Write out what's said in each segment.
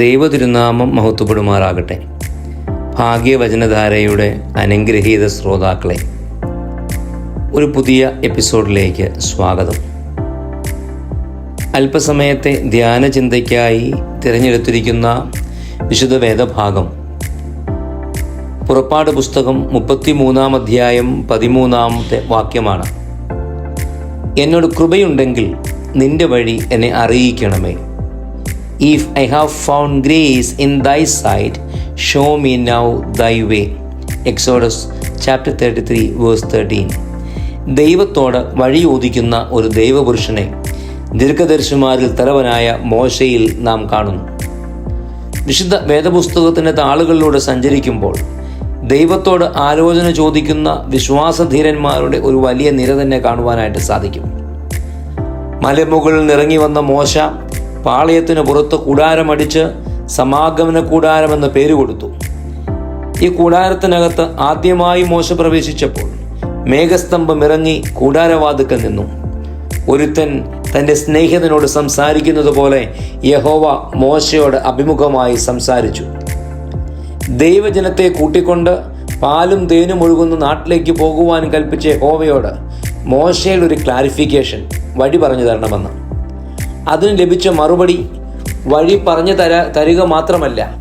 ദൈവതിരുനാമം മഹത്വപ്പെടുമാറാകട്ടെ. ഭാഗ്യവചനധാരയുടെ അനുഗ്രഹീത ശ്രോതാക്കളെ ഒരു പുതിയ എപ്പിസോഡിലേക്ക് സ്വാഗതം. അല്പസമയത്തെ ധ്യാന ചിന്തയ്ക്കായി തിരഞ്ഞെടുത്തിരിക്കുന്ന വിശുദ്ധ വേദഭാഗം പുറപ്പാട് പുസ്തകം മുപ്പത്തിമൂന്നാം അധ്യായം പതിമൂന്നാമത്തെ വാക്യമാണ്. എന്നോട് കൃപയുണ്ടെങ്കിൽ നിന്റെ വഴി എന്നെ അറിയിക്കണമേ. If I have found grace in thy sight show me now thy way Exodus chapter thirty three verse thirteen ദൈവത്തോട് വഴി ചോദിക്കുന്ന ഒരു ദൈവപുരുഷനെ ദീർഘദർശിമാരിൽ തലവനായ മോശയിൽ നാം കാണുന്നു. വിശുദ്ധ വേദപുസ്തകത്തിന്റെ താളുകളിലൂടെ സഞ്ചരിക്കുമ്പോൾ ദൈവത്തോട് ആലോചന ചോദിക്കുന്ന വിശ്വാസധീരന്മാരുടെ ഒരു വലിയ നിര തന്നെ കാണുവാനായിട്ട് സാധിക്കും. മലമുകളിൽ നിറങ്ങി വന്ന മോശ പാളയത്തിന് പുറത്ത് കൂടാരമടിച്ച് സമാഗമന കൂടാരമെന്ന് പേര് കൊടുത്തു. ഈ കൂടാരത്തിനകത്ത് ആദ്യമായി മോശ പ്രവേശിച്ചപ്പോൾ മേഘസ്തംഭം ഇറങ്ങി കൂടാരവാതുക്കൽ നിന്നു. ഒരുത്തൻ തന്റെ സ്നേഹിതനോട് സംസാരിക്കുന്നത് പോലെ യഹോവ മോശയോട് അഭിമുഖമായി സംസാരിച്ചു. ദൈവജനത്തെ കൂട്ടിക്കൊണ്ട് പാലും തേനും ഒഴുകുന്ന നാട്ടിലേക്ക് പോകുവാൻ കൽപ്പിച്ച യഹോവയോട് മോശയുടെ ഒരു ക്ലാരിഫിക്കേഷൻ വഴി പറഞ്ഞു തരണമെന്ന്. അതിന് ലഭിച്ച മറുപടി വഴി പറഞ്ഞു തര തരിക മാത്രമല്ല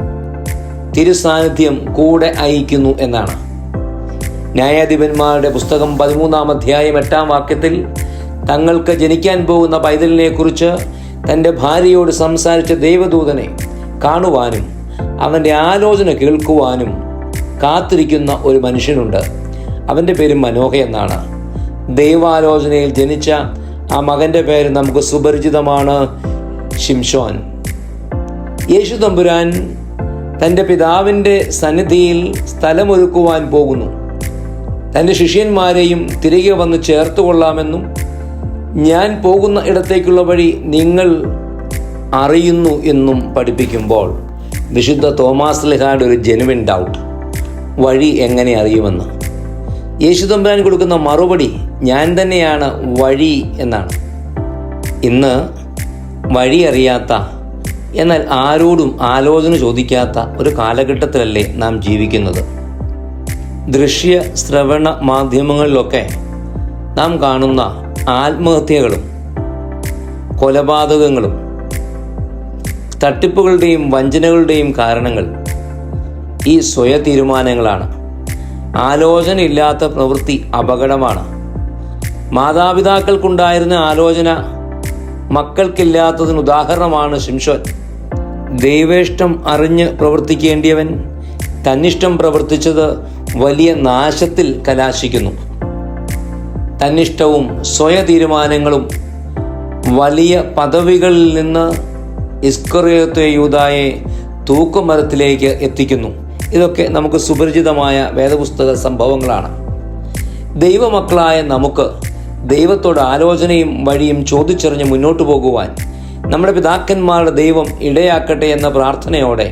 തിരുസാന്നിധ്യം കൂടെ അയക്കുന്നു എന്നാണ്. ന്യായാധിപന്മാരുടെ പുസ്തകം പതിമൂന്നാം അധ്യായം എട്ടാം വാക്യത്തിൽ തങ്ങൾക്ക് ജനിക്കാൻ പോകുന്ന പൈതലിനെ കുറിച്ച് തന്റെ ഭാര്യയോട് സംസാരിച്ച ദൈവദൂതനെ കാണുവാനും അവന്റെ ആലോചന കേൾക്കുവാനും കാത്തിരിക്കുന്ന ഒരു മനുഷ്യനുണ്ട്. അവന്റെ പേര് മനോഹ എന്നാണ്. ദൈവാലോചനയിൽ ജനിച്ച ആ മകന്റെ പേര് നമുക്ക് സുപരിചിതമാണ് ഷിംഷോൻ. യേശു തമ്പുരാൻ തന്റെ പിതാവിന്റെ സന്നിധിയിൽ സ്ഥലമൊരുക്കുവാൻ പോകുന്നു. തന്റെ ശിഷ്യന്മാരെയും തിരികെ വന്ന് ചേർത്ത് കൊള്ളാമെന്നും ഞാൻ പോകുന്ന ഇടത്തേക്കുള്ള വഴി നിങ്ങൾ അറിയുന്നു എന്നും പഠിപ്പിക്കുമ്പോൾ വിശുദ്ധ തോമാസ് ലിഹാഡ് ഒരു ജെനുവിൻ ഡൗട്ട് വഴി എങ്ങനെ അറിയുമെന്ന്. യേശുതമ്പുരാൻ കൊടുക്കുന്ന മറുപടി ഞാൻ തന്നെയാണ് വഴി എന്നാണ്. ഇന്ന് വഴി അറിയാത്ത എന്നാൽ ആരോടും ആലോചന ചോദിക്കാത്ത ഒരു കാലഘട്ടത്തിലല്ലേ നാം ജീവിക്കുന്നത്. ദൃശ്യ ശ്രവണ മാധ്യമങ്ങളിലൊക്കെ നാം കാണുന്ന ആത്മഹത്യകളും കൊലപാതകങ്ങളും തട്ടിപ്പുകളുടെയും വഞ്ചനകളുടെയും കാരണങ്ങൾ ഈ സ്വയ തീരുമാനങ്ങളാണ് ആലോചനയില്ലാത്ത പ്രവൃത്തി അപകടമാണ്. മാതാപിതാക്കൾക്കുണ്ടായിരുന്ന ആലോചന മക്കൾക്കില്ലാത്തതിന് ഉദാഹരണമാണ് ശിംഷോൻ ദൈവേഷ്ടം അറിഞ്ഞ് പ്രവർത്തിക്കേണ്ടിയവൻ തന്നിഷ്ടം പ്രവർത്തിച്ചത് വലിയ നാശത്തിൽ കലാശിക്കുന്നു. തന്നിഷ്ടവും സ്വയ തീരുമാനങ്ങളും വലിയ പദവികളിൽ നിന്ന് ഇസ്കറിയത്തെ യൂതായെ തൂക്കുമരത്തിലേക്ക് എത്തിക്കുന്നു. ഇതൊക്കെ നമുക്ക് സുപരിചിതമായ വേദപുസ്തക സംഭവങ്ങളാണ്. ദൈവമക്കളായ നമുക്ക് ദൈവത്തോട് ആലോചനയും വഴിയും ചോദിച്ചറിഞ്ഞ് മുന്നോട്ട് പോകുവാൻ നമ്മുടെ പിതാക്കന്മാരുടെ ദൈവം ഇടയാക്കട്ടെ എന്ന പ്രാർത്ഥനയോടെ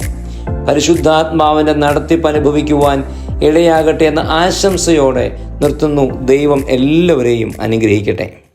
പരിശുദ്ധാത്മാവിന്റെ നടത്തിപ്പ് അനുഭവിക്കുവാൻ ഇടയാകട്ടെ എന്ന ആശംസയോടെ നിർത്തുന്നു ദൈവം എല്ലാവരെയും അനുഗ്രഹിക്കട്ടെ.